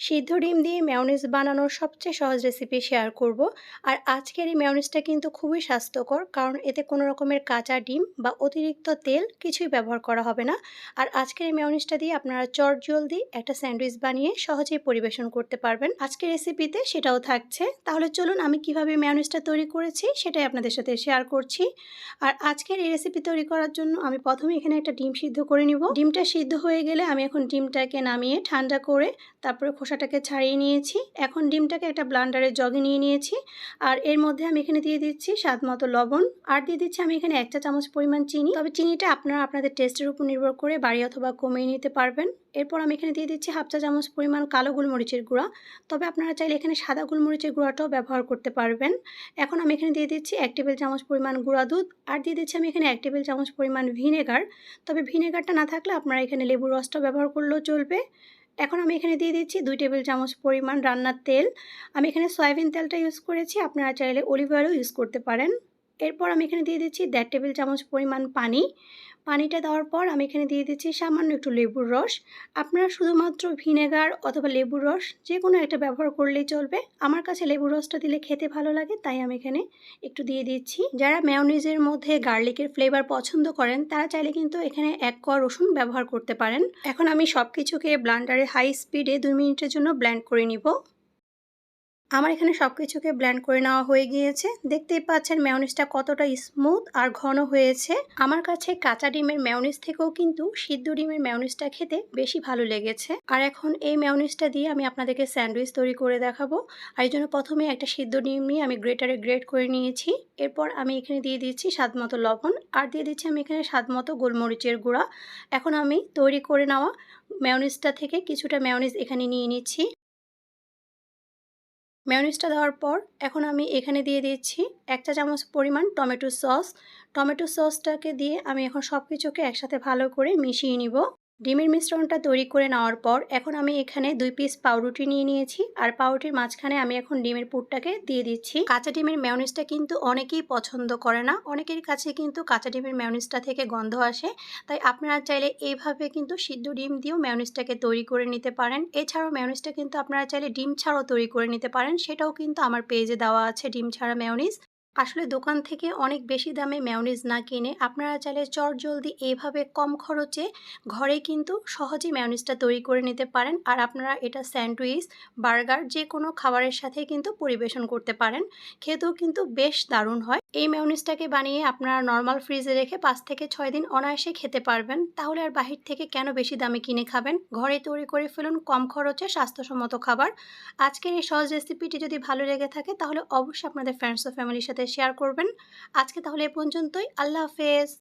সিদ্ধ ডিম দিয়ে মেয়োনিজ বানানোর সবচেয়ে সহজ রেসিপি শেয়ার করব। আর আজকের এই মেয়োনিজটা কিন্তু খুবই স্বাস্থ্যকর, কারণ এতে কোনো রকমের কাঁচা ডিম বা অতিরিক্ত তেল কিছুই ব্যবহার করা হবে না। আর আজকের এই মেয়োনিজটা দিয়ে আপনারা চট জলদি একটা স্যান্ডউইচ বানিয়ে সহজেই পরিবেশন করতে পারবেন। আজকের রেসিপিতে সেটাও থাকছে। তাহলে চলুন আমি কীভাবে মেয়োনিজটা তৈরি করেছি সেটাই আপনাদের সাথে শেয়ার করছি। আর আজকের এই রেসিপি তৈরি করার জন্য আমি প্রথমে এখানে একটা ডিম সিদ্ধ করে নিব। ডিমটা সিদ্ধ হয়ে গেলে আমি এখন ডিমটাকে নামিয়ে ঠান্ডা করে তারপরে খোসাটাকে ছাড়িয়ে নিয়েছি। এখন ডিমটাকে একটা ব্লান্ডারের জগে নিয়ে নিয়েছি। আর এর মধ্যে আমি এখানে দিয়ে দিচ্ছি স্বাদ মতো লবণ। আর দিয়ে দিচ্ছি আমি এখানে একটা চামচ পরিমাণ চিনি। তবে চিনিটা আপনারা আপনাদের টেস্টের উপর নির্ভর করে বাড়ি অথবা কমিয়ে নিতে পারবেন। এরপর আমি এখানে দিয়ে দিচ্ছি হাফ চা চামচ পরিমাণ কালো গোলমরিচের গুঁড়া। তবে আপনারা চাইলে এখানে সাদা গোলমরিচের গুঁড়াটাও ব্যবহার করতে পারবেন। এখন আমি এখানে দিয়ে দিচ্ছি এক টেবিল চামচ পরিমাণ গুঁড়া দুধ। আর দিয়ে দিচ্ছি আমি এখানে এক টেবিল চামচ পরিমাণ ভিনেগার। তবে ভিনেগারটা না থাকলে আপনারা এখানে লেবুর রসটা ব্যবহার করলেও চলবে। এখন আমি এখানে দিয়ে দিচ্ছি দুই টেবিল চামচ পরিমাণ রান্নার তেল। আমি এখানে সয়াবিন তেলটা ইউজ করেছি, আপনারা চাইলে অলিভ অয়েলও ইউজ করতে পারেন। এরপর আমি এখানে দিয়ে দিচ্ছি দেড় টেবিল চামচ পরিমাণ পানি। পানিটা দেওয়ার পর আমি এখানে দিয়ে দিচ্ছি সামান্য একটু লেবুর রস। আপনারা শুধুমাত্র ভিনেগার অথবা লেবুর রস যে কোনো একটা ব্যবহার করলেই চলবে। আমার কাছে লেবুর রসটা দিলে খেতে ভালো লাগে, তাই আমি এখানে একটু দিয়ে দিচ্ছি। যারা ম্যাওনিজের মধ্যে গার্লিকের ফ্লেভার পছন্দ করেন, তারা চাইলে কিন্তু এখানে এক কোয়া রসুন ব্যবহার করতে পারেন। এখন আমি সব কিছুকে ব্লান্ডারে হাই স্পিডে দুই মিনিটের জন্য ব্ল্যান্ড করে নিব। আমার এখানে সব কিছুকে ব্ল্যান্ড করে নেওয়া হয়ে গিয়েছে। দেখতেই পাচ্ছেন ম্যাওনিজটা কতটা স্মুথ আর ঘন হয়েছে। আমার কাছে কাঁচা ডিমের ম্যাওনিজ থেকেও কিন্তু সিদ্ধ ডিমের ম্যাওনিজটা খেতে বেশি ভালো লেগেছে। আর এখন এই ম্যাওনিজটা দিয়ে আমি আপনাদেরকে স্যান্ডউইচ তৈরি করে দেখাবো। আর এই জন্য প্রথমে একটা সিদ্ধ ডিম নিয়ে আমি গ্রেটারে গ্রেট করে নিয়েছি। এরপর আমি এখানে দিয়ে দিচ্ছি স্বাদ মতো লবণ। আর দিয়ে দিচ্ছি আমি এখানে স্বাদ মতো গোলমরিচের গুঁড়া। এখন আমি তৈরি করে নেওয়া ম্যাওনিজটা থেকে কিছুটা ম্যাওনিজ এখানে নিয়ে নিচ্ছি। মেয়নিজটা দেওয়ার পর এখন আমি এখানে দিয়ে দিচ্ছি এক চা চামচ পরিমাণ টমেটো সস। টমেটো সসটাকে দিয়ে আমি এখন সব কিছুকে একসাথে ভালো করে মিশিয়ে নিব। ডিমের মিশ্রণটা তৈরি করে নেওয়ার পর এখন আমি এখানে দুই পিস পাউরুটি নিয়ে নিয়েছি। আর পাউরুটির মাঝখানে আমি এখন ডিমের পুরটাকে দিয়ে দিচ্ছি। কাঁচা ডিমের ম্যাওনিজটা কিন্তু অনেকেই পছন্দ করে না। অনেকের কাছে কিন্তু কাঁচা ডিমের ম্যাওনিজটা থেকে গন্ধ আসে। তাই আপনারা চাইলে এইভাবে কিন্তু সিদ্ধ ডিম দিয়েও ম্যাওনিজটাকে তৈরি করে নিতে পারেন। এছাড়াও ম্যাওনিজটা কিন্তু আপনারা চাইলে ডিম ছাড়াও তৈরি করে নিতে পারেন। সেটাও কিন্তু আমার পেজে দেওয়া আছে ডিম ছাড়া ম্যাওনিজ আসলে দোকান থেকে অনেক বেশি দামে ম্যাওনিজ না কিনে আপনারা চাইলে চট জলদি এইভাবে কম খরচে ঘরে কিন্তু সহজেই ম্যাওনিজটা তৈরি করে নিতে পারেন। আর আপনারা এটা স্যান্ডউইচ, বার্গার যে কোনো খাবারের সাথে কিন্তু পরিবেশন করতে পারেন। খেতেও কিন্তু বেশ দারুণ হয়। এই ম্যাওনিজটাকে বানিয়ে আপনারা নর্মাল ফ্রিজে রেখে পাঁচ থেকে ছয় দিন অনায়াসে খেতে পারবেন। তাহলে আর বাহির থেকে কেন বেশি দামে কিনে খাবেন? ঘরে তৈরি করে ফেলুন কম খরচে স্বাস্থ্যসম্মত খাবার। আজকের এই সহজ রেসিপিটি যদি ভালো লেগে থাকে, তাহলে অবশ্যই আপনাদের ফ্রেন্ডস ও ফ্যামিলির সাথে শেয়ার করবেন। আজকে তাহলে এ পর্যন্তই। আল্লাহ হাফেজ।